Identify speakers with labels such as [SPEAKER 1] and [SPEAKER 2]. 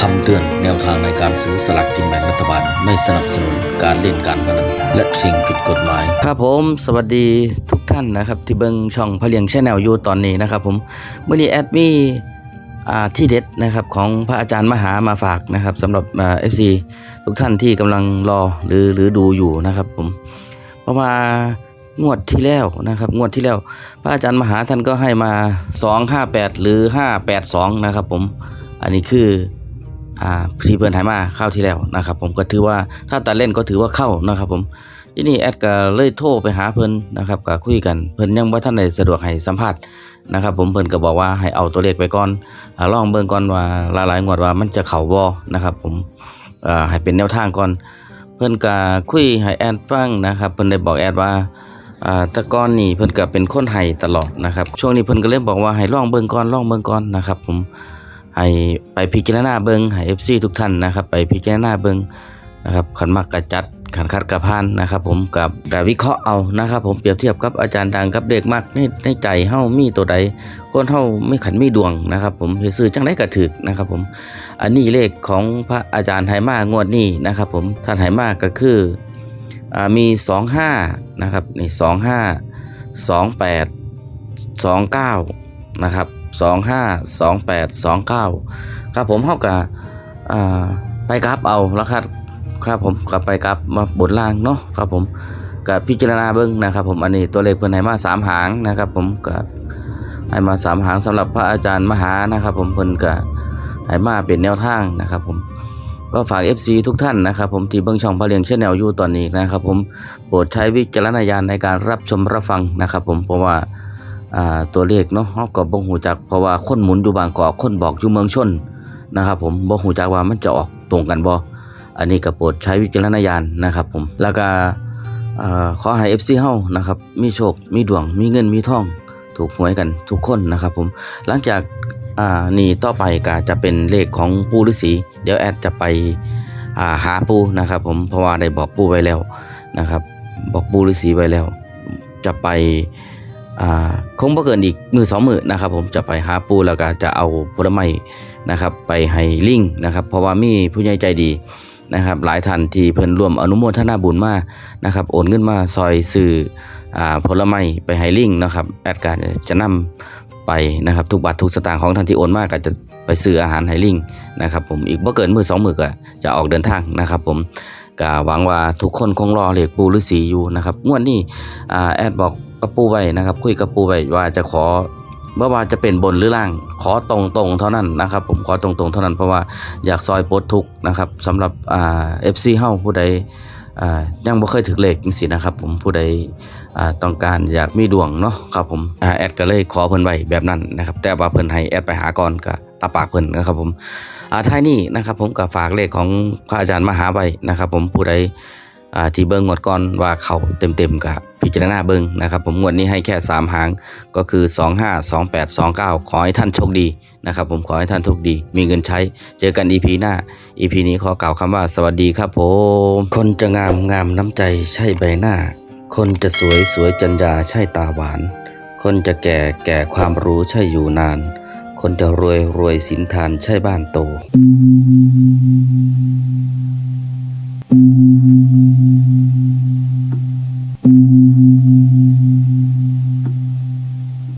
[SPEAKER 1] คำเตือนแนวทางในการซื้อสลากกินแบ่งรัฐบาล ไม่สนับสนุนการเล่นการพนันและสิ่งผิดกฎหมาย ครับผม สวัสดีทุกท่านนะครับ ที่เบิงช่องพะเลียงแชนแนลอยู่ตอนนี้นะครับผมเมื่อนี้แอดมี่ที่เด็ดนะครับของพระอาจารย์มหามาฝากนะครับสำหรับเอฟซีทุกท่านที่กำลังรอหรือหรือดูอยู่นะครับผมเพราะว่างวดที่แล้วนะครับ งวดที่แล้ว พระอาจารย์มหาท่านก็ให้มา 258 หรือ 582 นะครับผม อันนี้คือ อ่าที่เพื่นหายมาเข้าที่แล้วนะครับผมก็ถือว่าถ้าตัดเล่นก็ถือว่าเข้านะครับผมที่นี่แอดก็เลยโทรไปหาเพิ่นนะครับก็คุยกันเพิ่นยังบ่าทันได้สะดวกให้สัมภาษณ์นะครับผมเพิ่นก็บอกว่าให้เอาตัวเลขไปก่อนอ่าลองเบิ่งก่อนว่าหลายๆงวดว่ามันจะเข้าบ่นะครับผมให้เป็นแนวทางก่อน เพิ่นก็คุยให้แอดฟังนะครับเพิ่นได้บอกแอดว่าต่ก่อนนี่เพิ่นก็เป็นคนไห้ตลอดนะครับช่วงนี้เพิ่นก็เลยบอกว่าให้ลองเบิ่งก่อนลองเบิ่งก่อนนะครับผม ให้ไปพิจารณาเบิงให้ FC ทุกท่านนะครับ ไปพิจารณาเบิงนะครับขันมักกระจัดขันคัดกระพานนะครับ ผมกับการวิเคราะห์เอานะครับ ผมเปรียบเทียบกับอาจารย์ดังกับเด็กมากในในใจเฮามีตัวใดคนเฮาไม่ขันมีดวงนะครับ ผมเฮซื้อจังไดก็ถึกนะครับ ผม อันนี้เลขของพระอาจารย์ไหมางวดนี้นะครับ ผมท่านไหมาก็คืออมีสองห้านะครับนี่สองห้าสองแปดสองเก้านะครับ สองห้าสองแปดสองเก้าครับผมเท่ากับอ่าไปกราฟเอาแล้วครับครับผมกับไปกราฟมาบนล่างเนาะครับผมกับพิจารณาเบิ้งนะครับ ผมอันนี้ตัวเลขเพิ่นให้มาสามหางนะครับ ผมก็ให้มาสามหางสำหรับพระอาจารย์มหานะครับ ผมเพิ่นก็ให้มาเป็นแนวทางนะครับ ผมก็ฝาก FC ทุกท่านนะครับ ผมที่เบิ่งช่องพระเลียงเช่นแนลอยู่ตอนนี้นะครับ ผมโปรดใช้วิจารณญาณในการรับชมรับฟังนะครับ ผมเพราะว่า อ่าตัวเลขเนาะเฮาก็บ่ฮู้จักเพราะว่าคนหมุนอยู่บางกอกคนบอกอยู่เมืองชนนะครับผมบ่ฮู้จักว่ามันจะออกตรงกันบ่อันนี้ก็โปรดใช้วิจารณญาณนะครับผมแล้วก็ขอให้ FC เฮานะครับมีโชค มีดวง มีเงินมีทอง ถูกหวยกันทุกคนนะครับผมหลังจากนี่ต่อไปก็จะเป็นเลขของปูฤาษีเดี๋ยวแอดจะไปาหาปูนะครับผมเพราะว่าได้บอกปูไว้แล้วนะครับ บอกปูฤาษีไว้แล้ว จะไป คงบ่เกินอีกมือสองมือนะครับผมจะไปหาปูแล้วก็จะเอาผลไม้นะครับ ไปให้ลิงนะครับ เพราะว่ามีผู้ใหญ่ใจดีนะครับ หลายท่านที่เพิ่นร่วมอนุโมทนาบุญมานะครับ โอนเงินมาซอยซื้ออ่าผลไม้ไปให้ลิงนะครับแอดการจะนำไปนะครับทุกบาททุกสตางค์ของท่านที่โอนมากก็จะไปซื้ออาหารให้ลิงนะครับผมอีกบ่เกินมือสองมือก็จะออกเดินทางนะครับ ผมก็หวังว่าทุกคนคงรอเหลขปูฤาษีอยู่นะครับงวดนี้อ่าแอดบอก กับปูไว้นะครับ คุยกับปูไว้ว่าจะขอเมื่อว่าจะเป็นบนหรือล่าง ขอตรงๆเท่านั้นนะครับ ผมขอตรงๆเท่านั้นเพราะว่าอยากซอยปลดทุกนะครับสำหรับอ่า FC เฮ้าผู้ใดอ่ายังบ่เคยถึกเลขจังซี่นะครับ ผมผู้ใดอ่าต้องการอยากมีดวงเนาะครับผมอ่าแอดก็เลยขอเพิ่นไว้แบบนั้นนะครับ แต่ว่าเพิ่นให้แอดไปหาก่อนก็ตาปากเพิ่นนะครับผมอ่าท้ายนี้นะครับ ผมก็ฝากเลขของพระอาจารย์มหาไว้นะครับ ผมผู้ใด ที่เบิ่งงวดก่อนว่าเขาเต็มๆก็พิจารณาเบิ่งนะครับ ผมงวดนี้ให้แค่สามหางก็คือ 25 28 29 ขอให้ท่านโชคดีนะครับ ผมขอให้ท่านโชคดี มีเงินใช้ เจอกัน EP หน้า EP นี้ขอกล่าวคำว่าสวัสดีครับผม คนจะงามงามน้ำใจใช่ใบหน้า คนจะสวยสวยจัญญาใช่ตาหวาน คนจะแก่แก่ความรู้ใช่อยู่นาน คนจะรวยรวยสินทานใช่บ้านโต